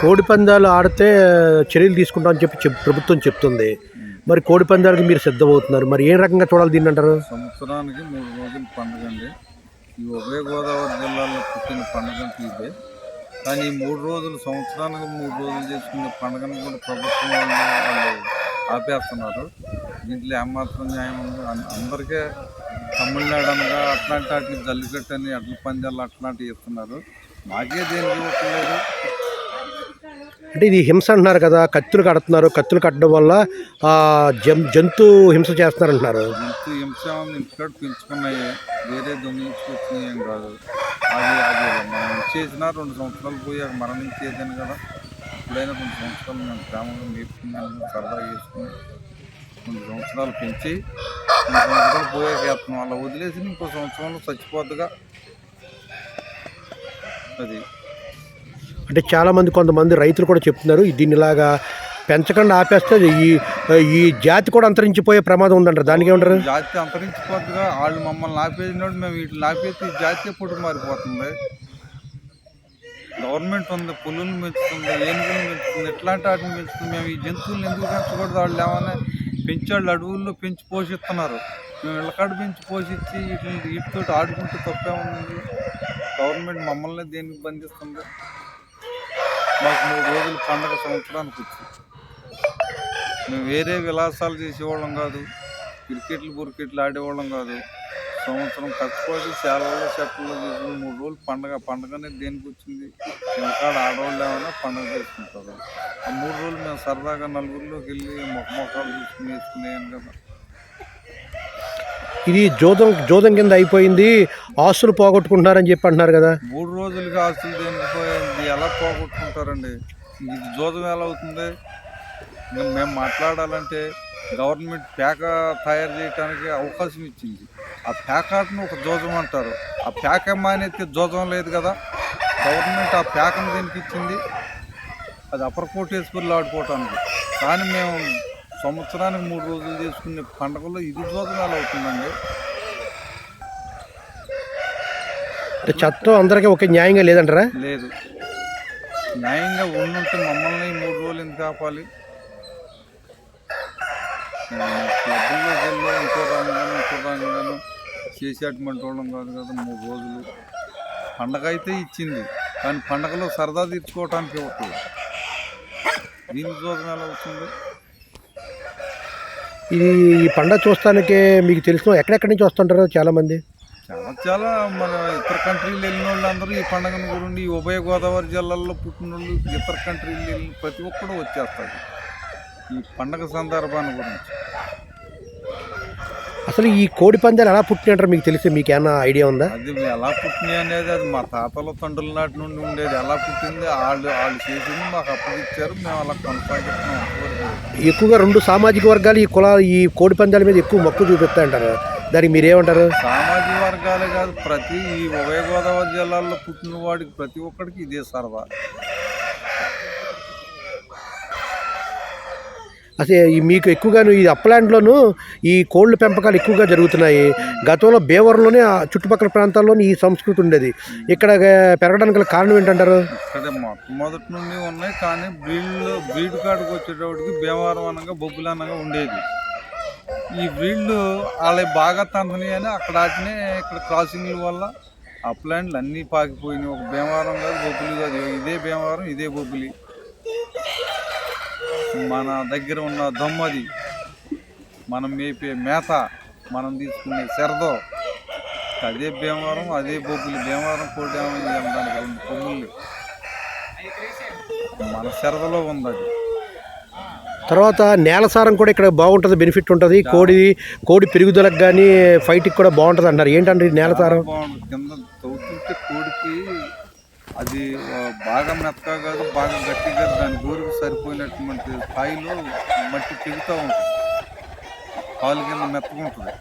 కోడి పందాలు ఆడితే చర్యలు తీసుకుంటామని చెప్పి చెప్ ప్రభుత్వం చెప్తుంది. మరి కోడి పందాలకి మీరు సిద్ధమవుతున్నారు. మరి ఏ రకంగా చూడాలి దీన్ని అంటారు? సంవత్సరానికి మూడు రోజుల పండుగ అండి. ఈ ఉభయ గోదావరి జిల్లాలో పుట్టిన పండుగ ఇదే. కానీ ఈ మూడు రోజులు సంవత్సరానికి మూడు రోజులు చేసుకునే పండుగను కూడా ప్రభుత్వం వాళ్ళు ఆపేస్తున్నారు. దీంట్లో ఏమాత్రం న్యాయం ఉంది? అందరికీ తమిళనాడు అనగా అట్లాంటి వాటిని జల్లికట్టు అని అట్ల పందాలు అట్లాంటివి ఇస్తున్నారు. మాకే దేనికి ఇవ్వట్లేదు అంటే ఇది హింస అంటున్నారు కదా కత్తులు కడుతున్నారు. కత్తులు కట్టడం వల్ల ఆ, జం జంతు హింస చేస్తున్నారు అంటున్నారు ఇంత హింస ఇంటికాడ పెంచుకున్నాయి. వేరే దొంగిలించుకొచ్చినాయి కాదు. అది అది మనం చేసిన రెండు సంవత్సరాలు పోయాక మరణించేదాను కదా. ఇప్పుడైనా కొన్ని సంవత్సరాలు మేము గ్రామంలో నేర్చుకున్నాను సరదా చేసుకుని కొన్ని సంవత్సరాలు పెంచి రెండు సంవత్సరాలు పోయాక వేస్తున్నాం. అలా వదిలేసి ఇంకో సంవత్సరంలో చచ్చిపోద్దుగా. అది. అంటే చాలామంది కొంతమంది రైతులు కూడా చెప్తున్నారు దీన్ని ఇలాగా పెంచకుండా ఆపేస్తే ఈ ఈ జాతి కూడా అంతరించిపోయే ప్రమాదం ఉందంటారు. దానికి ఏమంటారు? జాతి అంతరించిపోతుందిగా వాళ్ళు మమ్మల్ని ఆపేసినప్పుడు మేము వీటిని ఆపేసి ఈ జాతి పుట్టు మారిపోతుంది. గవర్నమెంట్ ఉంది పులులు పెంచుతుంది ఏనుగులు పెంచుతుంది ఎట్లాంటి వాటిని పెంచుతుంది మేము ఈ జంతువులు ఎందుకు పెంచకూడదు? వాళ్ళు ఏమైనా పెంచాళ్ళు అడవుల్లో పెంచి పోషిస్తున్నారు. మేము ఇళ్ళకాడ పెంచి పోషించి వీటిని వీటితో ఆడుకుంటూ తప్పేముంది? గవర్నమెంట్ మమ్మల్ని దేనికి బంధిస్తుంది? మాకు మూడు రోజులు పండగ సంవత్సరానికి వచ్చింది మేము వేరే విలాసాలు చేసేవాళ్ళం కాదు క్రికెట్లు బురికెట్లు ఆడేవాళ్ళం కాదు. సంవత్సరం కష్టపడి శాలలో చెప్పులు చేసుకుని మూడు రోజులు పండగ పండగ అనేది దేనికి వచ్చింది? వెనకాడ ఆడవాళ్ళు ఏమైనా పండగ చేసుకుంటారు? ఆ మూడు రోజులు మేము సరదాగా నలుగురిలోకి వెళ్ళి మొక్క మొక్కలు చూసుకుని వేసుకునేయాను కదా. ఇది జోదం జోదం కింద అయిపోయింది. ఆస్తులు పోగొట్టుకుంటున్నారని చెప్పి అంటున్నారు కదా. మూడు రోజులుగా ఆస్తులు దేనికి పోయింది ఎలా పోగొట్టుకుంటారండి? ఇది జోదం ఎలా అవుతుంది? మేము మాట్లాడాలంటే గవర్నమెంట్ ప్యాక తయారు చేయడానికి అవకాశం ఇచ్చింది. ఆ ప్యాకాట్ను ఒక జోజం అంటారు. ఆ పేక మానేస్తే జోజం లేదు కదా? గవర్నమెంట్ ఆ ప్యాకను దీనికి ఇచ్చింది? అది అప్పర్ కోటేశ్వర్లు ఆడుకోవటానికి. కానీ మేము సంవత్సరానికి మూడు రోజులు చేసుకునే పండుగలో ఇది జోజం ఎలా అవుతుందండి. అంటే చట్టం అందరికీ ఒకే న్యాయంగా లేదంటారా? లేదు. న్యాయంగా ఉండుంటే మమ్మల్ని మూడు రోజులు ఎందుకు ఆపాలి? క్లబ్లో వెళ్ళి ఇంకో రంగాను ఇంకో రంగాను చేసేటువంటి వాళ్ళం కాదు కదా మూడు రోజులు. పండగ అయితే ఇచ్చింది కానీ పండగలో సరదా తీర్చుకోవటానికి ఇవ్వట్లేదు. దీని జోదం ఎలా అవుతుంది. ఇది ఈ పండగ చూస్తానికే మీకు తెలిసిన ఎక్కడెక్కడి నుంచి వస్తుంటారు చాలామంది? చాలా చాలా మన ఇతర కంట్రీలు వెళ్ళిన వాళ్ళందరూ ఈ పండుగను గురించి ఈ ఉభయ గోదావరి జిల్లాల్లో పుట్టిన వాళ్ళు ఇతర కంట్రీలు వెళ్ళిన ప్రతి ఒక్కడు వచ్చేస్తారు ఈ పండగ సందర్భాన్ని గురించి. అసలు ఈ కోడి పందాలు ఎలా పుట్టినట్టారు మీకు తెలిసి మీకు ఏమైనా ఐడియా ఉందా? అది ఎలా పుట్టినాయి అనేది అది మా తాతల తండ్రుల నాటి నుండి ఉండేది. ఎలా పుట్టింది? వాళ్ళు వాళ్ళు చేసింది మాకు అప్పగిచ్చారు మేము అలా కొనసాగిస్తున్నాం. ఎక్కువగా రెండు సామాజిక వర్గాలు ఈ కుల ఈ కోడి పందాల మీద ఎక్కువ మక్కువ చూపిస్తాయంటారు దానికి మీరేమంటారు సామాజిక వర్గాలే కాదు ప్రతి ఈ ఉభయ గోదావరి జిల్లాల్లో పుట్టిన వాడికి ప్రతి ఒక్కడికి ఇదే సరదా. అసలు ఈ మీకు ఎక్కువగాను ఈ అప్లాండ్లోను ఈ కోళ్ళ పెంపకాలు ఎక్కువగా జరుగుతున్నాయి. గతంలో బేవరంలోనే చుట్టుపక్కల ప్రాంతాల్లోని ఈ సంస్కృతి ఉండేది. ఇక్కడ పెరగడానికి కారణం ఏంటంటారు? మొదటి నుండి ఉన్నాయి కానీ వీళ్ళు బ్రీడ్ కాడికి వచ్చేటప్పటికి భీమవరం అనగా బొబ్బులు అనగా ఉండేది. ఈ బ్రీడ్లు వాళ్ళ బాగా తంతని అని అక్కడ వాటినే ఇక్కడ క్రాసింగ్ల వల్ల అప్లాండ్లు అన్నీ పాకిపోయినాయి. ఒక భీమవరం కాదు బొబ్బులు కాదు. ఇదే భీమవరం ఇదే బొబ్బులి. మన దగ్గర ఉన్న దొమ్మది మనం మేపే మేత మనం తీసుకునే శరదో అదే భీమవరం అదే బొబ్బులి భీమవరం కోటి దానికి రెండు కొమ్ములు మన శరదలో ఉంది అది. తర్వాత నేల సారం కూడా ఇక్కడ బాగుంటుంది బెనిఫిట్ ఉంటుంది. కోడి కోడి పెరుగుదలకు కానీ ఫైట్కి కూడా బాగుంటుంది అంటారు. ఏంటంటే నేల సారం? బాగుంది. కింద తవ్వుతుంటే కోడికి అది బాగా మెత్తగా కాదు బాగా గట్టిగా కాదు దాని గోరుకు సరిపోయినటువంటి స్థాయిలో మట్టి తెగుతూ ఉంటుంది. కాలు కింద మెత్తగా ఉంటుంది.